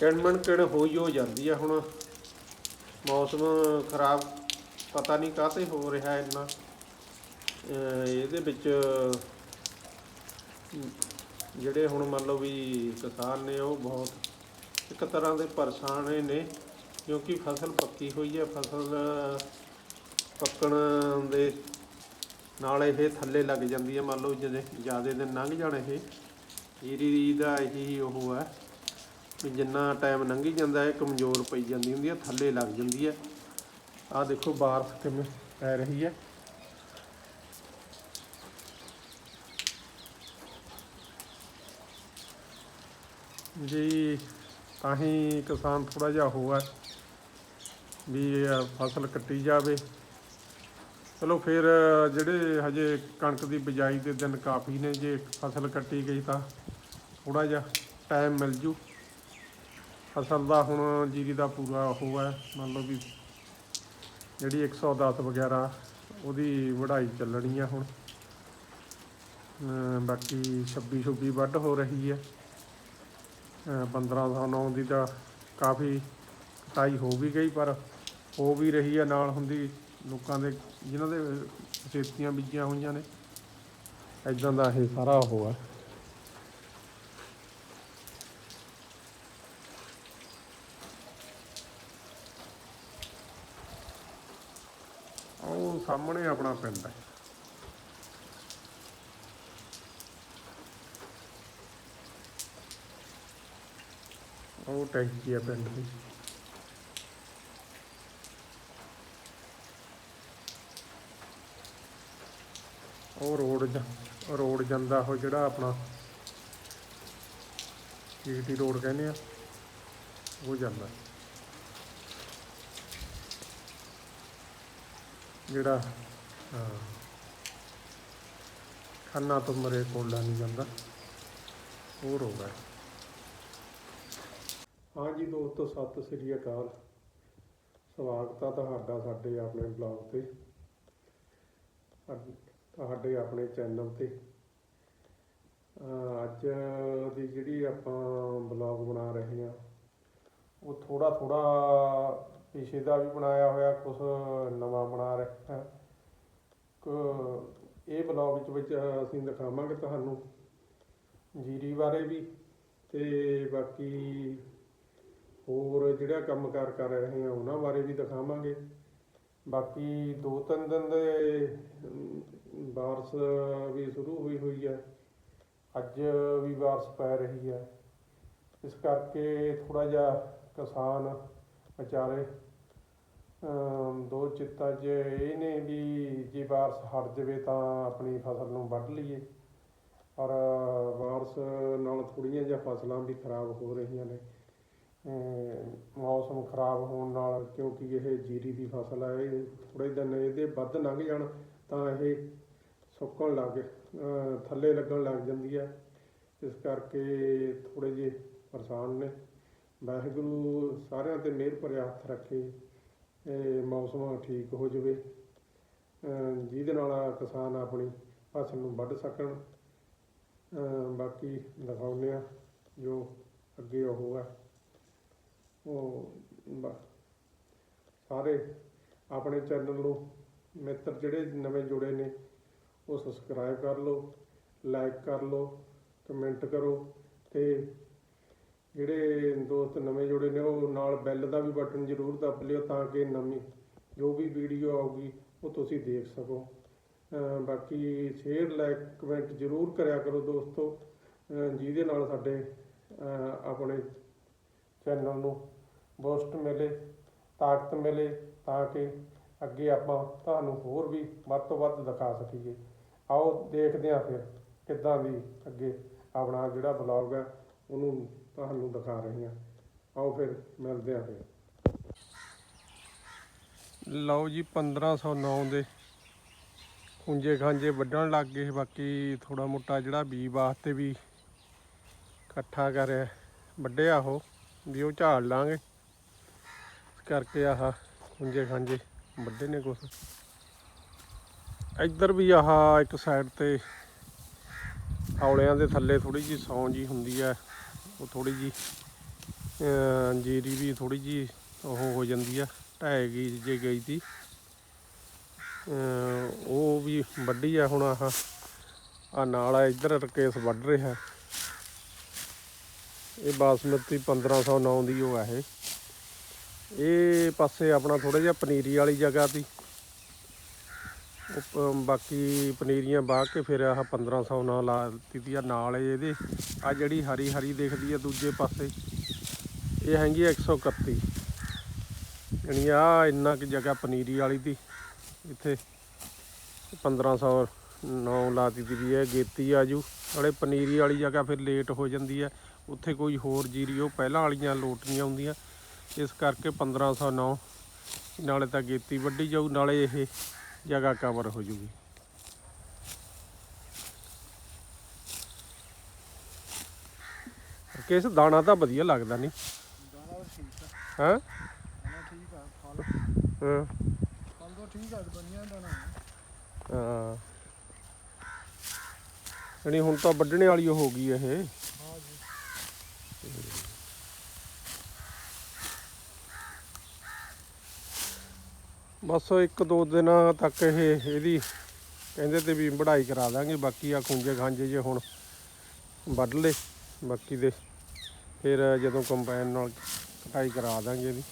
ਕਿਣਮਣ ਕਿਣ ਹੋਈ ਹੋ ਜਾਂਦੀ ਆ ਹੁਣ। ਮੌਸਮ ਖਰਾਬ ਪਤਾ ਨਹੀਂ ਕਾਹਤੇ ਹੋ ਰਿਹਾ ਇੰਨਾ। ਇਹਦੇ ਵਿੱਚ ਜਿਹੜੇ ਹੁਣ ਮੰਨ ਲਓ ਵੀ ਕਿਸਾਨ ਨੇ ਉਹ ਬਹੁਤ ਇੱਕ ਤਰ੍ਹਾਂ ਦੇ ਪਰੇਸ਼ਾਨ ਨੇ, ਕਿਉਂਕਿ ਫਸਲ ਪੱਕੀ ਹੋਈ ਹੈ ਫਸਲ ਪੱਕਣ ਦੇ ਨਾਲ ਇਹ ਥੱਲੇ ਲੱਗ ਜਾਂਦੀ ਹੈ ਮੰਨ ਲਓ ਜਿਹਦੇ ਜ਼ਿਆਦਾ ਦਿਨ ਲੰਘ ਜਾਣ ਇਹ। ਜੀਰੀ ਦਾ ਇਹੀ ਉਹ ਹੈ ਵੀ ਜਿੰਨਾ ਟਾਈਮ ਲੰਘੀ ਜਾਂਦਾ ਹੈ, ਕਮਜ਼ੋਰ ਪਈ ਜਾਂਦੀ ਹੁੰਦੀ ਹੈ, ਥੱਲੇ ਲੱਗ ਜਾਂਦੀ ਹੈ। ਆਹ ਦੇਖੋ ਬਾਰਸ਼ ਕਿਵੇਂ ਪੈ ਰਹੀ ਹੈ। ਜੀ, ਤਾਂ ਹੀ ਕਿਸਾਨ ਥੋੜਾ ਜਿਹਾ ਹੋਇਆ ਵੀ ਫਸਲ ਕੱਟੀ ਜਾਵੇ। ਚਲੋ ਫਿਰ ਜਿਹੜੇ ਹਜੇ ਕਣਕ ਦੀ ਬਿਜਾਈ ਦੇ ਦਿਨ ਕਾਫੀ ਨੇ, ਜੇ ਫਸਲ ਕੱਟੀ ਗਈ ਤਾਂ ਥੋੜਾ ਜਿਹਾ ਟਾਈਮ ਮਿਲ ਜੂ। ਫਸਲ ਦਾ ਹੁਣ ਜੀਰੀ ਦਾ ਪੂਰਾ ਉਹ ਹੈ, ਮੰਨ ਲਓ ਵੀ ਜਿਹੜੀ 110 ਵਗੈਰਾ ਉਹਦੀ ਵਢਾਈ ਚੱਲਣੀ ਆ ਹੁਣ। ਬਾਕੀ 26 26 ਵੱਢ ਹੋ ਰਹੀ ਹੈ। ਅਮ 1509 ਦੀ ਤਾਂ ਕਾਫੀ ਕਟਾਈ ਹੋ ਵੀ ਗਈ, ਪਰ ਹੋ ਵੀ ਰਹੀ ਹੈ। ਨਾਲ ਹੁੰਦੀ ਲੋਕਾਂ ਦੇ, ਜਿਨ੍ਹਾਂ ਦੇ ਖੇਤੀਆਂ ਬੀਜੀਆਂ ਹੋਈਆਂ ਨੇ ਐਦਾਂ ਦਾ ਇਹ ਸਾਰਾ ਉਹ ਹੈ ਉਹ ਸਾਹਮਣੇ ਆਪਣਾ ਪਿੰਡ ਹੈ। ਉਹ ਟੈਂਕੀ ਹੈ ਪਿੰਡ ਦੀ। ਉਹ ਰੋਡ ਜਾਂ- ਰੋਡ ਜਾਂਦਾ ਉਹ ਜਿਹੜਾ ਆਪਣਾ ਜੀਟੀ ਰੋਡ ਕਹਿੰਦੇ ਆ, ਉਹ ਜਾਂਦਾ। ਜਿਹੜਾ ਖੰਨਾ ਤੋਂ ਮਰੇ ਕੋਲਾ ਨਹੀਂ ਜਾਂਦਾ, ਉਹ ਰੋਡ ਹੈ। ਹਾਂਜੀ ਦੋਸਤੋ, ਸਤਿ ਸ੍ਰੀ ਅਕਾਲ। ਸਵਾਗਤ ਆ ਤੁਹਾਡਾ ਸਾਡੇ ਆਪਣੇ ਬਲੌਗ ਤੇ। ਤੁਹਾਡੇ ਆਪਣੇ ਚੈਨਲ ਤੇ। ਅੱਜ ਦੀ ਜਿਹੜੀ ਆਪਾਂ ਬਲੌਗ ਬਣਾ ਰਹੇ ਹਾਂ, ਉਹ ਥੋੜਾ ਥੋੜਾ ਪਿਛੇ ਦਾ ਵੀ ਬਣਾਇਆ ਹੋਇਆ ਕੁਝ ਨਵਾਂ ਬਣਾ ਰਹੇ ਹਾਂ ਇਹ ਬਲੌਗ ਚ ਵਿੱਚ ਅਸੀਂ ਦਿਖਾਵਾਂਗੇ ਤੁਹਾਨੂੰ ਜੀਰੀ ਬਾਰੇ ਵੀ ਤੇ ਬਾਕੀ ਹੋਰ ਜਿਹੜਾ ਕੰਮ ਕਾਰ ਕਰ ਰਹੇ ਹਾਂ ਉਹਨਾਂ ਬਾਰੇ ਵੀ ਦਿਖਾਵਾਂਗੇ। ਬਾਕੀ ਦੋ ਤਿੰਨ ਦਿਨ ਦੇ ਬਾਰਸ਼ ਵੀ ਸ਼ੁਰੂ ਹੋਈ ਹੋਈ ਹੈ। ਅੱਜ ਵੀ ਬਾਰਸ਼ ਪੈ ਰਹੀ ਹੈ। ਇਸ ਕਰਕੇ ਥੋੜਾ ਜਿਹਾ ਕਿਸਾਨ ਵਿਚਾਰੇ। ਦੋ ਚਿੱਤਾਂ 'ਚ ਇਹ ਨੇ ਵੀ ਜੇ ਬਾਰਸ਼ ਹਟ ਜਾਵੇ ਤਾਂ ਆਪਣੀ ਫਸਲ ਨੂੰ ਵੱਢ ਲਈਏ। ਪਰ ਬਾਰਸ਼ ਨਾਲ ਥੋੜੀਆਂ ਜਿਹਾ ਫਸਲਾਂ ਵੀ ਖਰਾਬ ਹੋ ਰਹੀਆਂ ਨੇ। ਮੌਸਮ ਖਰਾਬ ਹੋਣ ਨਾਲ ਕਿਉਂਕਿ ਇਹ ਜੀਰੀ ਦੀ ਫਸਲ ਹੈ ਇਹ ਥੋੜੇ ਦਿਨ ਇਹਦੇ ਵੱਧ ਲੰਘ ਜਾਣ ਤਾਂ ਇਹ ਸੁੱਕਣ ਲੱਗ, ਅਮ ਥੱਲੇ ਲੱਗਣ ਲੱਗ ਜਾਂਦੀ ਹੈ ਇਸ ਕਰਕੇ ਥੋੜੇ ਜਿਹੇ ਪਰੇਸ਼ਾਨ ਨੇ। ਵਾਹਿਗੁਰੂ ਸਾਰਿਆਂ ਤੇ ਮਿਹਰ ਭਰਿਆ ਹੱਥ ਰੱਖੇ ਇਹ ਮੌਸਮ ਠੀਕ ਹੋ ਜਾਵੇ। ਜਿਹਦੇ ਨਾਲ ਕਿਸਾਨ ਆਪਣੀ ਫਸਲ ਨੂੰ ਵੱਢ ਸਕਣ। ਬਾਕੀ ਦਿਖਾਉਂਦੇ ਆ ਜੋ ਅੱਗੇ ਉਹ ਹੈ। ਉਹ ਬ- ਸਾਰੇ ਆਪਣੇ ਚੈਨਲ ਨੂੰ ਮਿੱਤਰ ਜਿਹੜੇ ਨਵੇਂ ਜੁੜੇ ਨੇ, ਉਹ ਸਬਸਕ੍ਰਾਈਬ ਕਰ ਲਓ ਲਾਈਕ ਕਰ ਲਓ ਕਮੈਂਟ ਕਰੋ ਤੇ ਜਿਹੜੇ ਦੋਸਤ ਨਵੇਂ ਜੁੜੇ ਨੇ, ਉਹ ਨਾਲ ਬੈਲ ਦਾ ਵੀ ਬਟਨ ਜ਼ਰੂਰ ਦੱਬ ਲਿਓ ਤਾਂ ਕਿ ਨਵੀਂ ਜੋ ਵੀ ਵੀਡੀਓ ਆਊਗੀ, ਉਹ ਤੁਸੀਂ ਦੇਖ ਸਕੋ। ਬਾਕੀ ਸ਼ੇਅਰ ਲਾਈਕ ਕਮੈਂਟ ਜ਼ਰੂਰ ਕਰਿਆ ਕਰੋ ਦੋਸਤੋ। ਜਿਹਦੇ ਨਾਲ ਸਾਡੇ ਆਪਣੇ ਚੈਨਲ ਨੂੰ ਬੂਸਟ ਮਿਲੇ, ਤਾਕਤ ਮਿਲੇ, ਤਾਂ ਕਿ ਅੱਗੇ ਆਪਾਂ ਤੁਹਾਨੂੰ ਹੋਰ ਵੀ ਵੱਧ ਤੋਂ ਵੱਧ ਦਿਖਾ ਸਕੀਏ। ਆਓ ਦੇਖਦੇ ਹਾਂ ਫਿਰ ਕਿੱਦਾਂ ਦੀ ਅੱਗੇ ਆਪਣਾ ਜਿਹੜਾ ਬਲੌਗ ਹੈ, ਉਹਨੂੰ ਤੁਹਾਨੂੰ ਦਿਖਾ ਰਹੇ ਹਾਂ ਆਓ ਫਿਰ, ਮਿਲਦੇ ਹਾਂ ਫਿਰ। ਲਓ ਜੀ 1509 ਦੇ ਖੁੰਝੇ ਖਾਂਜੇ ਵੱਢਣ ਲੱਗ ਗਏ। ਬਾਕੀ ਥੋੜਾ ਮੋਟਾ ਜਿਹੜਾ ਬੀ ਵਾਸਤੇ ਵੀ ਇਕੱਠਾ ਕਰਿਆ, ਵੱਢਿਆ ਉਹ, ਵੀ ਉਹ ਝਾੜ ਲਾਂਗੇ। ਇਸ ਕਰਕੇ ਆਹ ਖੁੰਝੇ ਖਾਂਜੇ ਵੱਡੇ ਨੇ ਕੁਛ। ਇੱਧਰ ਵੀ ਆਹ ਇੱਕ ਸਾਈਡ ਤੇ ਹੌਲਿਆਂ ਦੇ ਥੱਲੇ ਥੋੜੀ ਜੀ ਸੌਂ ਜੀ ਹੁੰਦੀ ਹੈ ਉਹ ਥੋੜੀ ਜੀ ਜੀਰੀ ਵੀ ਥੋੜੀ ਜੀ ਉਹ ਹੋ ਜਾਂਦੀ ਆ, ਢਹਿ ਗਈ ਜੇ ਗਈ ਤੀ। ਉਹ ਵੀ ਵੱਡੀ ਆ ਹੁਣ ਆਹ ਆ ਨਾਲ ਆ ਇੱਧਰ ਰਕੇਸ ਵੱਢ ਰਿਹਾ। ਇਹ ਬਾਸਮਤੀ 1509 ਦੀ ਉਹ ਆ ਇਹ। ਇਹ ਪਾਸੇ ਆਪਣਾ ਥੋੜਾ ਜਿਹਾ ਪਨੀਰੀ ਵਾਲੀ ਜਗ੍ਹਾ ਤੀ। ਉਪ- ਬਾਕੀ ਪਨੀਰੀਆਂ ਬਾਹ ਕੇ ਫਿਰ ਆਹ 1500 ਨਾਲ ਲਾ ਦਿੱਤੀ ਤੀ ਆ ਨਾਲ ਇਹਦੇ। ਆ ਜਿਹੜੀ ਹਰੀ ਹਰੀ ਦਿਖਦੀ ਆ ਦੂਜੇ ਪਾਸੇ, ਇਹ ਹੈਗੀ ਆ 131 ਯਾਨੀ ਆ ਇੰਨਾ ਕਿ ਜਗ੍ਹਾ ਪਨੀਰੀ ਵਾਲੀ ਦੀ, ਇੱਥੇ 1500 ਨੌ ਲਾ ਦਿੱਤੀ ਵੀ ਹੈ ਗੇਤੀ ਆਜੂ। ਨਾਲੇ ਪਨੀਰੀ ਵਾਲੀ ਜਗ੍ਹਾ ਫਿਰ ਲੇਟ ਹੋ ਜਾਂਦੀ ਹੈ ਉੱਥੇ ਕੋਈ ਹੋਰ ਜੀਰੀ ਉਹ ਪਹਿਲਾਂ ਵਾਲੀਆਂ ਲੋਟ ਨਹੀਂ ਆਉਂਦੀਆਂ ਇਸ ਕਰਕੇ 1509 ਨਾਲੇ ਤਾਂ ਗੇਤੀ ਵੱਢੀ ਜਾਊ, ਨਾਲੇ ਇਹ ਜਗ੍ਹਾ ਕਵਰ ਹੋ ਜੂਗੀ। ਕਿਸ ਦਾਣਾ ਤਾਂ ਵਧੀਆ ਲੱਗਦਾ ਨਹੀਂ ਦਾਣਾ ਠੀਕ ਆ ਹੈ? ਦਾਣਾ ਠੀਕ ਆ ਫਲ ਹਾਂ। ਫਲ ਤਾਂ ਠੀਕ ਆ ਬਣੀਆਂ ਦਾਣਾ ਹਾਂ। ਯਾਨੀ ਹੁਣ ਤਾਂ ਵੱਢਣੇ ਵਾਲੀ ਹੋ ਗਈ ਇਹ ਹਾਂ ਜੀ ਬਸ ਇੱਕ ਦੋ ਦਿਨਾਂ ਤੱਕ ਇਹ ਇਹਦੀ ਕਹਿੰਦੇ ਤੇ ਵੀ ਵਢਾਈ ਕਰਾ ਦਾਂਗੇ, ਬਾਕੀ ਆ ਖੁੰਝੇ ਖਾਂਜੇ ਜੇ ਹੁਣ ਵੱਢ ਲੇ ਬਾਕੀ ਦੇ ਫਿਰ ਜਦੋਂ ਕੰਬਾਈਨ ਨਾਲ ਕਟਾਈ ਕਰਾ ਦਾਂਗੇ ਇਹਦੀ।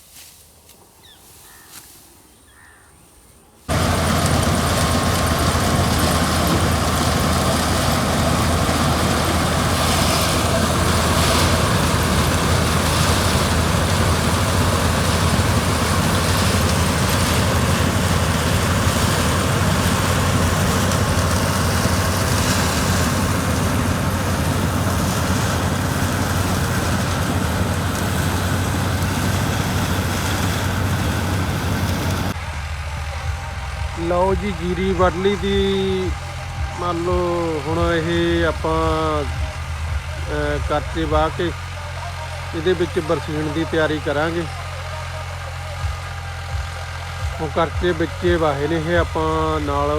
ਲਓ ਜੀ ਜੀਰੀ ਵੱਢ ਦੀ ਮੰਨ ਲਓ ਹੁਣ ਇਹ ਆਪਾਂ ਅਹ, ਕਰਚੇ ਵਾਹ ਕੇ ਇਹਦੇ ਵਿੱਚ ਬਰਸੀਨ ਦੀ ਤਿਆਰੀ ਕਰਾਂਗੇ। ਉਹ ਕਰਚੇ ਵਿੱਚ ਵਾਹੇ ਨੇ ਇਹ ਆਪਾਂ ਨਾਲ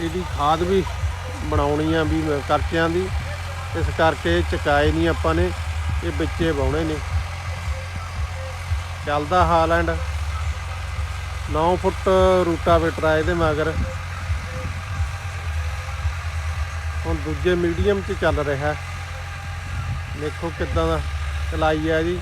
ਇਹਦੀ ਖਾਦ ਵੀ ਬਣਾਉਣੀ ਆ ਵੀ ਕਰਚਿਆਂ ਦੀ। ਇਸ ਕਰਕੇ ਚਕਾਏ ਨਹੀਂ ਆਪਾਂ ਨੇ ਇਹ ਵਿੱਚੇ ਵਾਉਣੇ ਨੇ। ਚੱਲਦਾ ਹਾਲੈਂਡ 9 ਫੁੱਟ ਰੂਟਾਵੇਟਰ ਆ ਇਹਦੇ ਮਗਰ। ਹੁਣ ਦੂਜੇ ਮੀਡੀਅਮ 'ਚ ਚੱਲ ਰਿਹਾ। ਦੇਖੋ ਕਿੱਦਾਂ ਦਾ ਚਲਾਈ ਆ ਜੀ।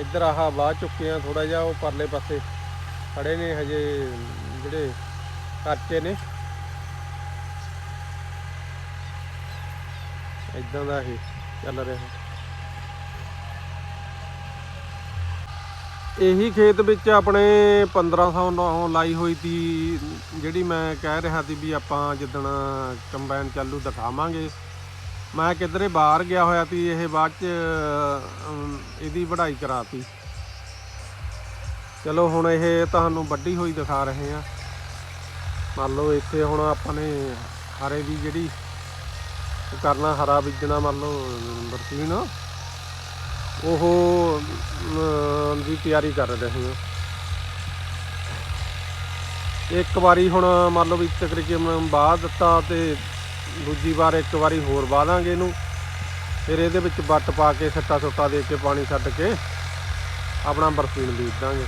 ਇੱਧਰ ਆਹ ਬਾਹ ਚੁੱਕੇ ਆ ਥੋੜਾ ਜਿਹਾ, ਉਹ ਪਰਲੇ ਪਾਸੇ ਖੜੇ ਨੇ ਹਜੇ, ਜਿਹੜੇ ਕੱਚੇ ਨੇ। ਇਦਾਂ ਦਾ ਇਹ ਚੱਲ ਰਿਹਾ। ਇਹੀ ਖੇਤ ਵਿੱਚ ਆਪਣੇ 1500 ਨੌ ਲਾਈ ਹੋਈ ਸੀ, ਜਿਹੜੀ ਮੈਂ ਕਹਿ ਰਿਹਾ ਸੀ ਵੀ ਆਪਾਂ ਜਿੱਦਣ ਕੰਬਾਈਨ ਚਾਲੂ ਦਿਖਾਵਾਂਗੇ। ਮੈਂ ਕਿਧਰੇ ਬਾਹਰ ਗਿਆ ਹੋਇਆ ਸੀ, ਇਹ ਬਾਅਦ ਚ ਇਹਦੀ ਵਢਾਈ ਕਰਾਤੀ। ਚਲੋ ਹੁਣ ਇਹ ਤੁਹਾਨੂੰ ਵੱਡੀ ਹੋਈ ਦਿਖਾ ਰਹੇ ਆ ਮੰਨ ਲਓ ਇੱਥੇ ਹੁਣ ਆਪਾਂ ਨੇ ਹਰੇ ਦੀ ਜਿਹੜੀ ਕਰਨਾ ਹਰਾ ਬੀਜਣਾ ਮੰਨ ਲਓ ਬਰਸੀਨ ਉਹ ਦੀ ਤਿਆਰੀ ਕਰ ਰਹੇ ਹਾਂ ਇੱਕ ਵਾਰੀ ਹੁਣ ਮੰਨ ਲਓ ਵੀ ਤਕਰੀਬਨ ਬਾਹ ਦਿੱਤਾ ਤੇ ਦੂਜੀ ਵਾਰ ਇੱਕ ਵਾਰੀ ਹੋਰ ਵਾਹ ਦਾਂਗੇ ਇਹਨੂੰ। ਫਿਰ ਇਹਦੇ ਵਿੱਚ ਵੱਟ ਪਾ ਕੇ, ਸੱਟਾ ਸੁੱਟਾ ਦੇ ਕੇ, ਪਾਣੀ ਛੱਡ ਕੇ ਆਪਣਾ ਬਰਸੀਨ ਬੀਜ ਦਾਂਗੇ।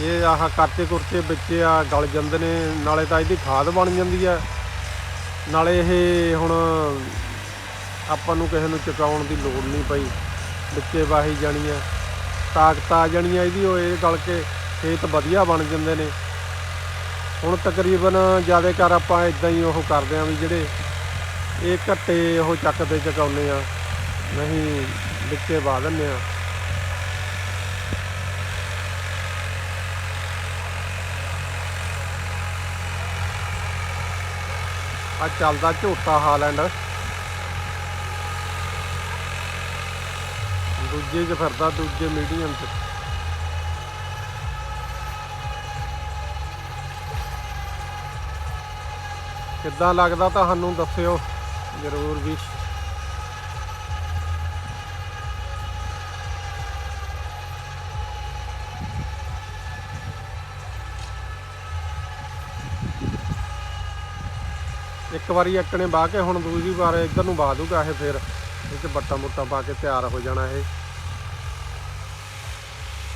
ਇਹ ਆਹ ਕਾਚੇ ਕੁਰਚੇ ਵਿੱਚ ਆ, ਗਲ ਜਾਂਦੇ ਨੇ, ਨਾਲੇ ਤਾਂ ਇਹਦੀ ਖਾਦ ਬਣ ਜਾਂਦੀ ਆ। ਨਾਲੇ ਇਹ ਹੁਣ ਆਪਾਂ ਨੂੰ ਕਿਸੇ ਨੂੰ ਚੁਕਾਉਣ ਦੀ ਲੋੜ ਨਹੀਂ ਪਈ, ਵਿੱਚੇ ਵਾਹੀ ਜਾਣੀ ਆ। ਤਾਕਤ ਆ ਜਾਣੀ ਆ ਇਹਦੀ, ਉਹ ਇਹ ਗਲ ਕੇ ਖੇਤ ਵਧੀਆ ਬਣ ਜਾਂਦੇ ਨੇ। ਹੁਣ ਤਕਰੀਬਨ ਜ਼ਿਆਦਾ ਕਰ ਆਪਾਂ ਇਦਾਂ ਹੀ ਉਹ ਕਰਦੇ ਆ ਵੀ ਜਿਹੜੇ ਇਹ ਘੱਟੇ ਉਹ ਚੱਕਦੇ ਚਕਾਉਂਦੇ ਆ, ਨਹੀਂ ਵਿੱਚੇ ਵਾਹ ਦਿੰਦੇ ਆ। ਆ ਚੱਲਦਾ ਝੋਟਾ ਹਾਲੈਂਡ। ਦੂਜੇ 'ਚ ਫਿਰਦਾ, ਦੂਜੇ ਮੀਡੀਅਮ 'ਚ। ਕਿੱਦਾਂ ਲੱਗਦਾ ਤੁਹਾਨੂੰ ਦੱਸਿਓ? ਜ਼ਰੂਰ ਵੀ। ਇੱਕ ਵਾਰੀ ਇੱਕ ਨੇ ਵਾਹ ਕੇ ਹੁਣ ਦੂਜੀ ਵਾਰ ਇੱਧਰ ਨੂੰ ਵਾਹ ਦੂਗਾ ਇਹ ਫਿਰ। ਇਹ ਚ ਬੱਟਾ ਮੁੱਟਾ ਪਾ ਕੇ ਤਿਆਰ ਹੋ ਜਾਣਾ ਇਹ।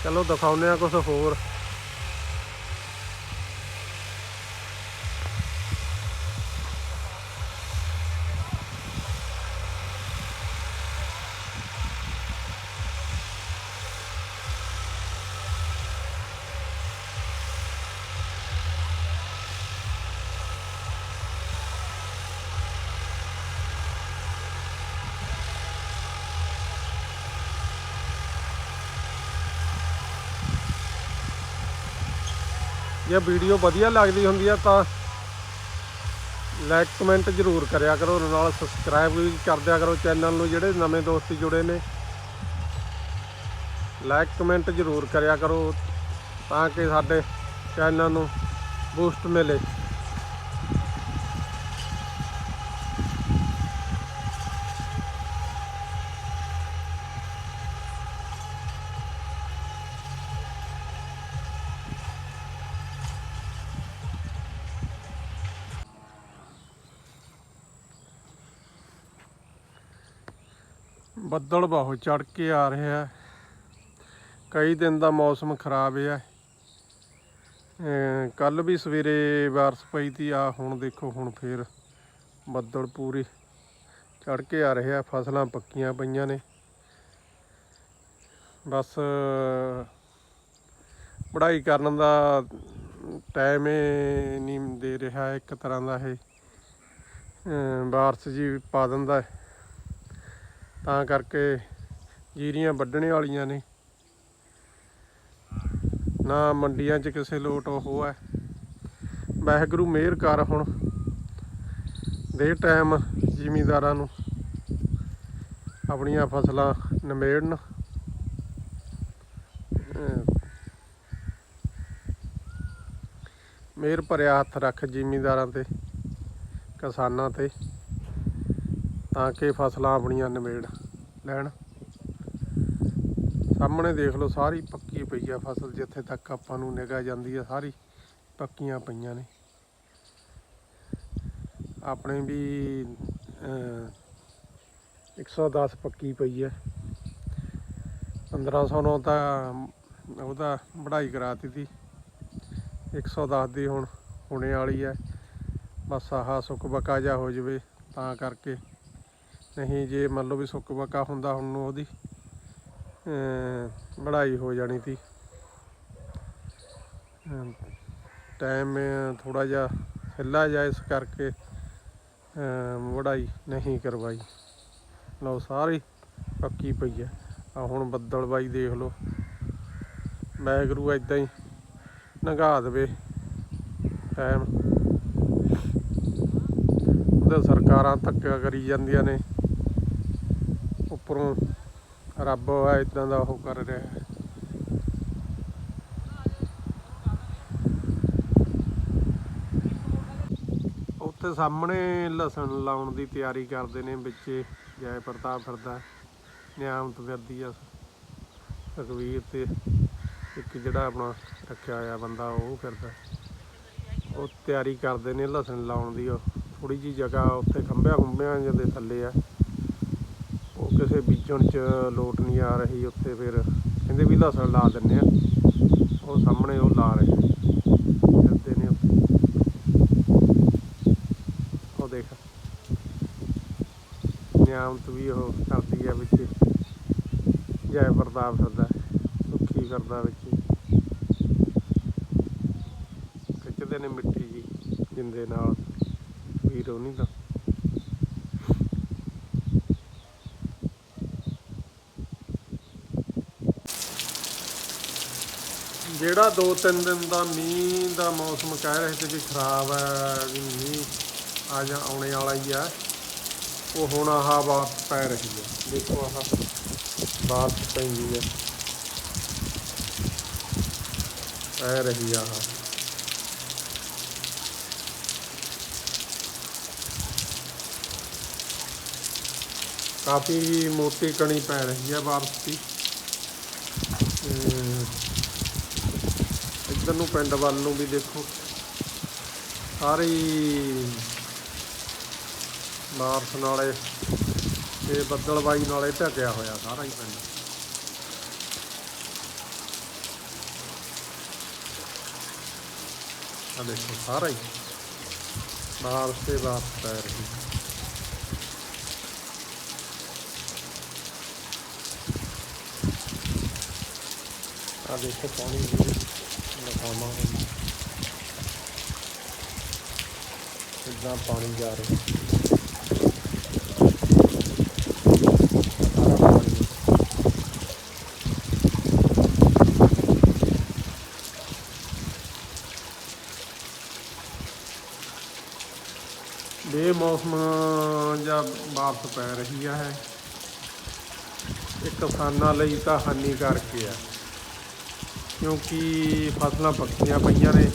ਚਲੋ ਦਿਖਾਉਂਦੇ ਆ ਕੁਝ ਹੋਰ। ਜੇ ਵੀਡੀਓ ਵਧੀਆ ਲੱਗਦੀ ਹੁੰਦੀ ਆ ਤਾਂ ਲਾਈਕ ਕਮੈਂਟ ਜ਼ਰੂਰ ਕਰਿਆ ਕਰੋ ਨਾਲ ਸਬਸਕ੍ਰਾਈਬ ਵੀ ਕਰ ਦਿਆ ਕਰੋ ਚੈਨਲ ਨੂੰ, ਜਿਹੜੇ ਨਵੇਂ ਦੋਸਤ ਜੁੜੇ ਨੇ। ਲਾਈਕ ਕਮੈਂਟ ਜ਼ਰੂਰ ਕਰਿਆ ਕਰੋ ਤਾਂ ਕਿ ਸਾਡੇ ਚੈਨਲ ਨੂੰ ਬੂਸਟ ਮਿਲੇ। ਬੱਦਲ ਬਹੁਤ ਚੜ ਕੇ ਆ ਰਿਹਾ ਕਈ ਦਿਨ ਦਾ ਮੌਸਮ ਖਰਾਬ ਹੈ ਕੱਲ ਵੀ ਸਵੇਰੇ ਬਾਰਿਸ਼ ਪਈ ਤੀ ਆ ਹੁਣ ਦੇਖੋ, ਹੁਣ ਫੇਰ ਬੱਦਲ ਪੂਰੀ ਚੜ ਕੇ ਆ ਰਿਹਾ ਫਸਲਾਂ ਪੱਕੀਆਂ ਪਈਆਂ ਨੇ। ਬਸ ਪੜ੍ਹਾਈ ਕਰਨ ਦਾ ਟਾਈਮ ਨਹੀਂ ਦੇ ਰਿਹਾ, ਇੱਕ ਤਰ੍ਹਾਂ ਦਾ ਇਹ ਅਮ ਬਾਰਿਸ਼ ਜੀ ਪਾ ਦਿੰਦਾ ਤਾਂ ਕਰਕੇ ਜੀਰੀਆਂ ਵੱਢਣੇ ਵਾਲੀਆਂ ਨੇ। ਨਾ ਮੰਡੀਆਂ 'ਚ ਕਿਸੇ ਲੋਟ ਉਹ ਹੈ। ਵਾਹਿਗੁਰੂ ਮਿਹਰ ਕਰ ਹੁਣ। ਦੇ ਟਾਈਮ ਜ਼ਿਮੀਂਦਾਰਾਂ ਨੂੰ ਆਪਣੀਆਂ ਫਸਲਾਂ ਨਿਮੇੜਨ। ਅਹ ਮਿਹਰ ਭਰਿਆ ਹੱਥ ਰੱਖ ਜ਼ਿਮੀਂਦਾਰਾਂ ਤੇ, ਕਿਸਾਨਾਂ ਤੇ। ਤਾਂ ਕਿ ਫਸਲਾਂ ਆਪਣੀਆਂ ਨਿਮੇੜ ਲੈਣ। ਸਾਹਮਣੇ ਦੇਖ ਲਓ ਸਾਰੀ ਪੱਕੀ ਪਈ ਆ ਫਸਲ ਜਿੱਥੇ ਤੱਕ ਆਪਾਂ ਨੂੰ ਨਿਗਾ ਜਾਂਦੀ ਆ ਸਾਰੀ ਪੱਕੀਆਂ ਪਈਆਂ ਨੇ। ਆਪਣੇ ਵੀ ਅਹ, 110 ਪੱਕੀ ਪਈ ਹੈ 1500 ਨੂੰ ਤਾਂ ਉਹਦਾ ਵਢਾਈ ਕਰਾਤੀ ਤੀ 110 ਦੀ ਹੁਣ ਹੁਣੇ ਵਾਲੀ ਹੈ ਬਸ ਆਹ ਸੁੱਕ ਬਕਾ ਜਾ ਹੋ ਜਵੇ ਤਾਂ ਕਰਕੇ। ਨਹੀਂ ਜੇ ਮੰਨ ਲਓ ਵੀ ਸੁੱਕ ਬਕਾ ਹੁੰਦਾ ਹੁਣ ਨੂੰ ਉਹਦੀ ਅਮ ਹੋ ਜਾਣੀ ਸੀ। ਟਾਈਮ ਥੋੜਾ ਜਿਹਾ ਹਿੱਲਾ ਜਾ ਇਸ ਕਰਕੇ ਵੜਾਈ ਨਹੀਂ ਕਰਵਾਈ। ਲਓ ਸਾਰੀ ਪੱਕੀ ਪਈ ਹੈ। ਆ ਹੁਣ ਬੱਦਲ ਬਾਈ ਦੇਖ ਲਓ। ਵਾਹਿਗੁਰੂ ਏਦਾਂ ਹੀ ਨਗਾ ਦੇਵੇ। ਟਾਈਮ ਉਹਦੇ ਸਰਕਾਰਾਂ ਧੱਕਾ ਕਰੀ ਜਾਂਦੀਆਂ ਨੇ। ਉੱਪਰੋਂ ਰੱਬ ਆ, ਇਦਾਂ ਦਾ ਉਹ ਕਰ ਰਿਹਾ ਹੈ। ਉੱਥੇ ਸਾਹਮਣੇ ਲਸਣ ਲਾਉਣ ਦੀ ਤਿਆਰੀ ਕਰਦੇ ਨੇ ਵਿੱਚ ਜੈ ਪ੍ਰਤਾਪ ਫਿਰਦਾ ਨਿਆਮਤ ਫਿਰਦੀ ਆ ਸੁਖਵੀਰ ਤੇ ਇੱਕ ਜਿਹੜਾ ਆਪਣਾ ਰੱਖਿਆ ਹੋਇਆ ਬੰਦਾ, ਉਹ ਫਿਰਦਾ ਉਹ ਤਿਆਰੀ ਕਰਦੇ ਨੇ ਲਸਣ ਲਾਉਣ ਦੀ, ਉਹ ਥੋੜੀ ਜੀ ਜਗ੍ਹਾ ਉੱਥੇ ਖੰਭਿਆਂ ਖੁੰਭਿਆਂ ਜਿਹੇ ਥੱਲੇ ਆ। ਕਿਸੇ ਬੀਜਣ ਚ ਲੋਟ ਨਹੀਂ ਆ ਰਹੀ, ਉੱਥੇ ਫਿਰ ਕਹਿੰਦੇ ਵੀ ਲਸਣ ਲਾ ਦਿੰਨੇ ਆ ਉਹ ਸਾਹਮਣੇ ਉਹ ਲਾ ਰਹੇ ਫਿਰਦੇ ਨੇ ਉਹ ਦੇਖ। ਨਿਆਮਤ ਵੀ ਉਹ ਕਰਦੀ ਆ ਵਿੱਚ। ਜੈ ਪ੍ਰਤਾਪ ਸਰਦਾ ਸੁੱਖੀ ਕਰਦਾ ਵਿੱਚ। ਖਿੱਚਦੇ ਨੇ ਮਿੱਟੀ ਜੀ ਜਿੰਦੇ ਨਾਲ। ਵੀਰ ਉਹ ਨਹੀਂ ਤਾਂ। ਜਿਹੜਾ 2-3 ਦਿਨ ਦਾ ਮੀਂਹ ਦਾ ਮੌਸਮ ਕਹਿ ਰਹੇ ਸੀ ਕਿ ਖਰਾਬ ਹੈ, ਵੀ ਮੀਂਹ ਆ ਜਾ ਆਉਣੇ ਵਾਲਾ ਹੀ ਆ ਉਹ ਹੁਣ ਆਹ ਬਾਤ ਪੈ ਰਹੀ ਹੈ। ਦੇਖੋ ਆਹ ਬਾਤ ਪੈਂਦੀ ਹੈ। ਪੈ ਰਹੀ ਆ। ਆਹ ਕਾਫੀ ਮੋਟੀ ਕਣੀ ਪੈ ਰਹੀ ਹੈ ਬਾਰਿਸ਼ ਦੀ ਤੇ ਇੱਧਰ ਨੂੰ ਪਿੰਡ ਵੱਲ ਨੂੰ ਵੀ ਦੇਖੋ। ਸਾਰੀ ਬਾਰਸ ਨਾਲੇ ਤੇ ਬੱਦਲਬਾਈ ਨਾਲੇ ਢਕਿਆ ਹੋਇਆ ਸਾਰਾ ਹੀ ਪਿੰਡ। ਆ ਦੇਖੋ ਸਾਰਾ ਹੀ। ਬਾਰਸ ਤੇ ਬਾਰਸ ਪੈ ਰਹੀ ਆ ਦੇਖੋ ਪਾਣੀ ਦੀ ਲਖਾਵਾਂ ਕਿੱਦਾਂ ਪਾਣੀ ਜਾ ਰਿਹਾ? ਸਾਰਾ ਪਾਣੀ। ਬੇਮੌਸਮ ਜਾਂ ਵਾਪਸ ਪੈ ਰਹੀ ਹੈ। ਇਹ ਕਿਸਾਨਾਂ ਲਈ ਤਾਂ ਹਾਨੀਕਾਰਕ ਹੈ। ਕਿਉਂਕਿ ਫਸਲਾਂ ਪੱਕੀਆਂ ਪਈਆਂ ਨੇ।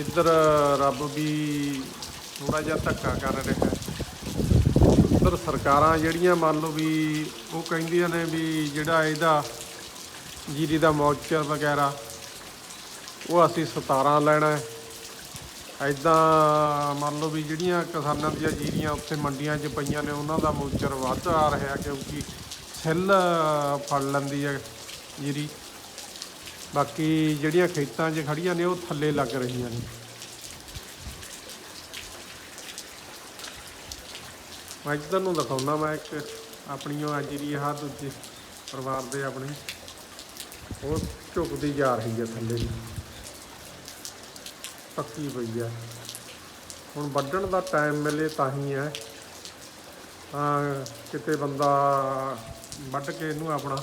ਇੱਧਰ ਰੱਬ ਵੀ ਥੋੜਾ ਜਿਹਾ ਧੱਕਾ ਕਰ ਰਿਹਾ ਹੈ। ਉੱਧਰ ਸਰਕਾਰਾਂ ਜਿਹੜੀਆਂ ਮੰਨ ਲਓ ਵੀ ਉਹ ਕਹਿੰਦੀਆਂ ਨੇ ਵੀ ਜਿਹੜਾ ਇਹਦਾ ਜੀਰੀ ਦਾ ਮੌਚਰ ਵਗੈਰਾ, ਉਹ ਅਸੀਂ 17 ਲੈਣਾ ਹੈ। ਐਦਾਂ ਮੰਨ ਲਓ ਵੀ ਜਿਹੜੀਆਂ ਕਿਸਾਨਾਂ ਦੀਆਂ ਜੀਰੀਆਂ ਉੱਥੇ ਮੰਡੀਆਂ 'ਚ ਪਈਆਂ ਨੇ, ਉਹਨਾਂ ਦਾ ਮੌਚਰ ਵੱਧ ਆ ਰਿਹਾ ਕਿਉਂਕਿ ਸਿੱਲ ਫੜ ਲੈਂਦੀ ਹੈ। ਜੀਰੀ ਬਾਕੀ ਜਿਹੜੀਆਂ ਖੇਤਾਂ 'ਚ ਖੜੀਆਂ ਨੇ ਉਹ ਥੱਲੇ ਲੱਗ ਰਹੀਆਂ ਨੇ। ਮੈਂ ਇੱਧਰ ਨੂੰ ਦਿਖਾਉਣਾ ਮੈਂ ਇੱਕ ਆਪਣੀ ਉਹ ਜੀਰੀ ਆਹ ਦੂਜੇ ਪਰਿਵਾਰ ਦੇ ਆਪਣੇ। ਉਹ ਝੁਕਦੀ ਜਾ ਰਹੀ ਹੈ ਥੱਲੇ। ਪੱਕੀ ਪਈ ਹੈ ਹੁਣ ਵੱਢਣ ਦਾ ਟਾਈਮ ਮਿਲੇ ਤਾਂ ਹੀ ਹੈ। ਤਾਂ ਕਿਤੇ ਬੰਦਾ ਵੱਢ ਕੇ ਇਹਨੂੰ ਆਪਣਾ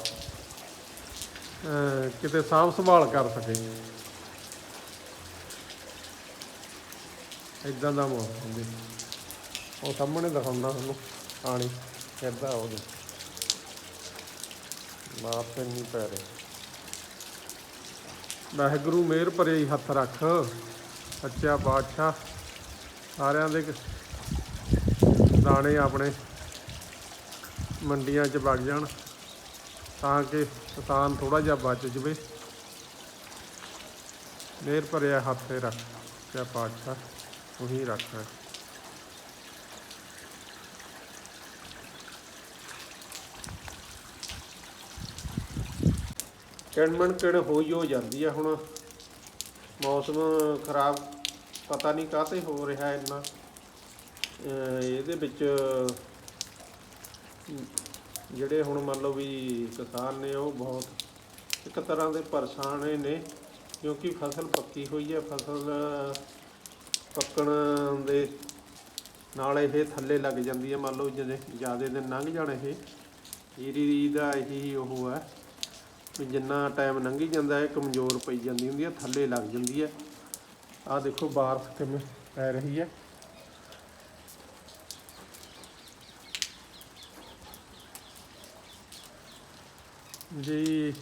ਕਿਤੇ ਸਾਂਭ ਸੰਭਾਲ ਕਰ ਸਕੇ। ਇਦਾਂ ਦਾ ਮੌਸਮ ਜੀ। ਉਹ ਸਾਹਮਣੇ ਦਿਖਾਉਂਦਾ ਤੁਹਾਨੂੰ, ਪਾਣੀ ਕਿੱਦਾਂ ਉਹਦੇ ਬਾਪ ਨਹੀਂ ਪੈ ਰਹੇ। ਵਾਹਿਗੁਰੂ ਮਿਹਰ ਭਰੇ ਹੀ ਹੱਥ ਰੱਖ। ਸੱਚਾ ਬਾਦਸ਼ਾਹ ਸਾਰਿਆਂ ਦੇ ਦਾਣੇ ਆਪਣੇ ਮੰਡੀਆਂ 'ਚ ਵਗ ਜਾਣ। ਤਾਂ ਕਿ ਕਿਸਾਨ ਥੋੜਾ ਜਿਹਾ ਬਚ ਜਵੇ। ਮਿਹਰ ਭਰਿਆ ਹੱਥ ਰੱਖ ਸੱਚਾ ਬਾਦਸ਼ਾਹ ਉਹੀ ਰੱਖ। ਕਿਣਮਣ ਕਿਣ ਹੋਈ ਹੋ ਜਾਂਦੀ ਆ ਹੁਣ। ਮੌਸਮ ਖਰਾਬ ਪਤਾ ਨਹੀਂ ਕਾਹਤੇ ਹੋ ਰਿਹਾ ਇੰਨਾ। ਇਹਦੇ ਵਿੱਚ ਜਿਹੜੇ ਹੁਣ ਮੰਨ ਲਓ ਵੀ ਕਿਸਾਨ ਨੇ ਉਹ ਬਹੁਤ ਇੱਕ ਤਰ੍ਹਾਂ ਦੇ ਪਰੇਸ਼ਾਨ ਨੇ, ਕਿਉਂਕਿ ਫਸਲ ਪੱਕੀ ਹੋਈ ਹੈ, ਫਸਲ ਪੱਕਣ ਦੇ ਨਾਲ ਇਹ ਥੱਲੇ ਲੱਗ ਜਾਂਦੀ ਹੈ, ਮੰਨ ਲਓ ਜਦੋਂ ਜ਼ਿਆਦਾ ਦਿਨ ਲੰਘ ਜਾਣ ਇਹ। ਜੀਰੀ ਦਾ ਇਹੀ ਉਹ ਹੈ ਵੀ ਜਿੰਨਾ ਟਾਈਮ ਲੰਘੀ ਜਾਂਦਾ ਹੈ ਕਮਜ਼ੋਰ ਪਈ ਜਾਂਦੀ ਹੁੰਦੀ ਹੈ, ਥੱਲੇ ਲੱਗ ਜਾਂਦੀ ਹੈ। ਆਹ ਦੇਖੋ ਬਾਰਸ਼ ਕਿਵੇਂ ਪੈ ਰਹੀ ਹੈ। ਜੀ,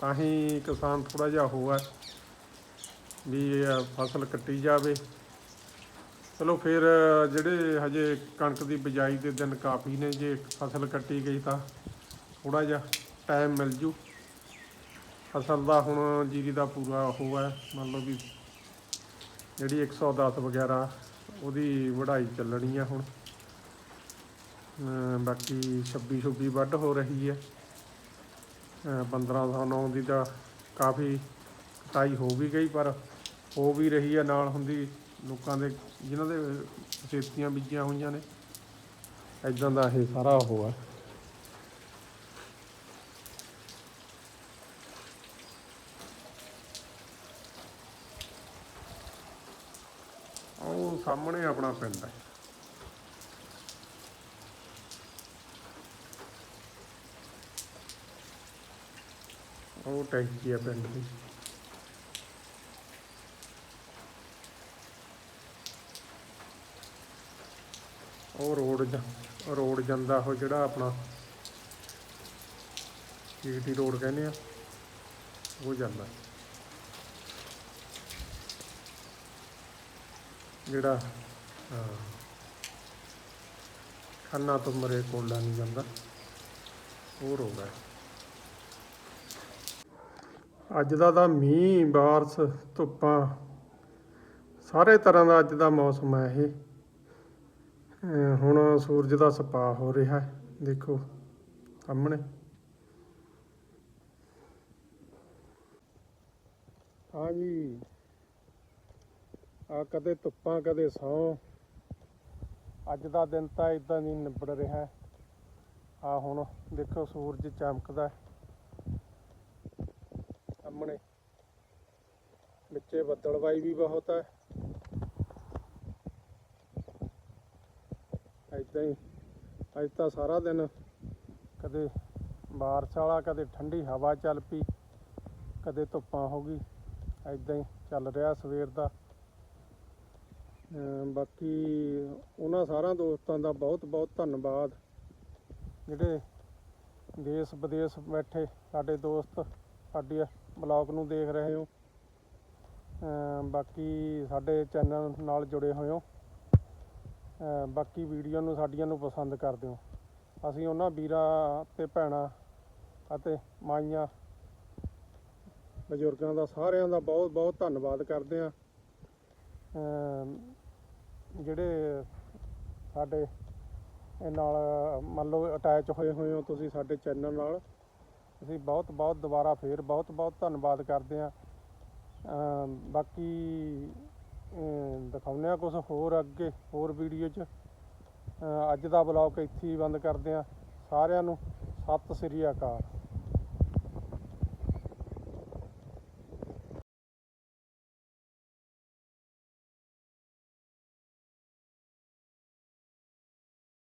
ਤਾਂ ਹੀ ਕਿਸਾਨ ਥੋੜਾ ਜਿਹਾ ਹੋਇਆ ਵੀ ਇਹ ਫਸਲ ਕੱਟੀ ਜਾਵੇ। ਚਲੋ ਫਿਰ ਜਿਹੜੇ ਹਜੇ ਕਣਕ ਦੀ ਬਿਜਾਈ ਦੇ ਦਿਨ ਕਾਫੀ ਨੇ, ਜੇ ਫਸਲ ਕੱਟੀ ਗਈ ਤਾਂ ਥੋੜਾ ਜਿਹਾ ਟਾਈਮ ਮਿਲ ਜੂ। ਫਸਲ ਦਾ ਹੁਣ ਜੀਰੀ ਦਾ ਪੂਰਾ ਉਹ ਹੈ, ਮੰਨ ਲਓ ਵੀ ਜਿਹੜੀ 110 ਵਗੈਰਾ ਉਹਦੀ ਵਢਾਈ ਚੱਲਣੀ ਆ ਹੁਣ। ਬਾਕੀ 26 26 ਵੱਢ ਹੋ ਰਹੀ ਹੈ। 1509 ਦੀ ਤਾਂ ਕਾਫੀ ਕਟਾਈ ਹੋ ਵੀ ਗਈ, ਪਰ ਹੋ ਵੀ ਰਹੀ ਹੈ ਨਾਲ ਹੁੰਦੀ ਲੋਕਾਂ ਦੇ, ਜਿਨ੍ਹਾਂ ਦੇ ਖੇਤੀਆਂ ਬੀਜੀਆਂ ਹੋਈਆਂ ਨੇ। ਐਦਾਂ ਦਾ ਇਹ ਸਾਰਾ ਉਹ ਹੈ ਉਹ ਸਾਹਮਣੇ ਆਪਣਾ ਪਿੰਡ ਹੈ ਉਹ ਟੈਂਕੀ ਹੈ ਪਿੰਡ ਦੀ। ਉਹ ਰੋਡ ਜਾ- ਰੋਡ ਜਾਂਦਾ ਉਹ ਜਿਹੜਾ ਆਪਣਾ ਜੀਟੀ ਰੋਡ ਕਹਿੰਦੇ ਆ, ਉਹ ਜਾਂਦਾ। ਜਿਹੜਾ ਖੰਨਾ ਤੋਂ ਮਰੇ ਕੋਲਾ ਨਹੀਂ ਜਾਂਦਾ, ਉਹ ਰੋਡ ਹੈ ਅੱਜ ਦਾ ਤਾਂ ਮੀਂਹ, ਬਾਰਸ਼, ਧੁੱਪਾਂ, ਸਾਰੇ ਤਰ੍ਹਾਂ ਦਾ ਅੱਜ ਦਾ ਮੌਸਮ ਹੈ ਇਹ। ਹੁਣ ਸੂਰਜ ਦਾ ਸਪਾ ਹੋ ਰਿਹਾ ਹੈ, ਦੇਖੋ ਸਾਹਮਣੇ। ਹਾਂਜੀ ਆ ਕਦੇ ਧੁੱਪਾਂ, ਕਦੇ ਸੌ ਅੱਜ ਦਾ ਦਿਨ ਤਾਂ ਇਦਾਂ ਨਹੀਂ ਨਿਬੜ ਰਿਹਾ ਆ ਹੁਣ ਦੇਖੋ ਸੂਰਜ ਚਮਕਦਾ ਹੈ। ਸਾਹਮਣੇ। ਵਿੱਚੇ ਬੱਦਲਵਾਈ ਵੀ ਬਹੁਤ ਹੈ ਏਦਾਂ ਹੀ, ਅੱਜ ਤਾਂ ਸਾਰਾ ਦਿਨ ਕਦੇ ਬਾਰਿਸ਼ ਵਾਲਾ, ਕਦੇ ਠੰਡੀ ਹਵਾ ਚੱਲ ਪਈ, ਕਦੇ ਧੁੱਪਾਂ ਹੋ ਗਈ, ਏਦਾਂ ਹੀ ਚੱਲ ਰਿਹਾ ਸਵੇਰ ਦਾ। ਬਾਕੀ ਉਹਨਾਂ ਸਾਰਿਆਂ ਦੋਸਤਾਂ ਦਾ ਬਹੁਤ ਬਹੁਤ ਧੰਨਵਾਦ। ਜਿਹੜੇ ਦੇਸ਼ ਵਿਦੇਸ਼ ਬੈਠੇ, ਸਾਡੇ ਦੋਸਤ ਸਾਡੀ ਬਲੌਗ ਨੂੰ ਦੇਖ ਰਹੇ ਹੋ। ਬਾਕੀ ਸਾਡੇ ਚੈਨਲ ਨਾਲ ਜੁੜੇ ਹੋਏ ਹੋ ਬਾਕੀ ਵੀਡੀਓ ਨੂੰ ਸਾਡੀਆਂ ਨੂੰ ਪਸੰਦ ਕਰਦੇ ਹੋ ਅਸੀਂ ਉਹਨਾਂ ਵੀਰਾਂ ਤੇ ਭੈਣਾਂ ਅਤੇ ਮਾਈਆਂ, ਬਜ਼ੁਰਗਾਂ ਦਾ ਸਾਰਿਆਂ ਦਾ ਬਹੁਤ ਬਹੁਤ ਧੰਨਵਾਦ ਕਰਦੇ ਹਾਂ। ਜਿਹੜੇ ਸਾਡੇ ਨਾਲ ਮੰਨ ਲਓ ਅਟੈਚ ਹੋਏ ਹੋਏ ਹੋ ਤੁਸੀਂ ਸਾਡੇ ਚੈਨਲ ਨਾਲ। ਅਸੀਂ ਬਹੁਤ ਬਹੁਤ ਦੁਬਾਰਾ ਫੇਰ ਬਹੁਤ ਬਹੁਤ ਧੰਨਵਾਦ ਕਰਦੇ ਹਾਂ। ਬਾਕੀ ਦਿਖਾਉਂਦੇ ਆ ਕੁਝ ਹੋਰ ਅੱਗੇ, ਹੋਰ ਵੀਡੀਓ 'ਚ। ਅੱਜ ਦਾ ਬਲੌਗ ਇੱਥੇ ਹੀ ਬੰਦ ਕਰਦੇ ਹਾਂ। ਸਾਰਿਆਂ ਨੂੰ ਸਤਿ ਸ੍ਰੀ ਅਕਾਲ।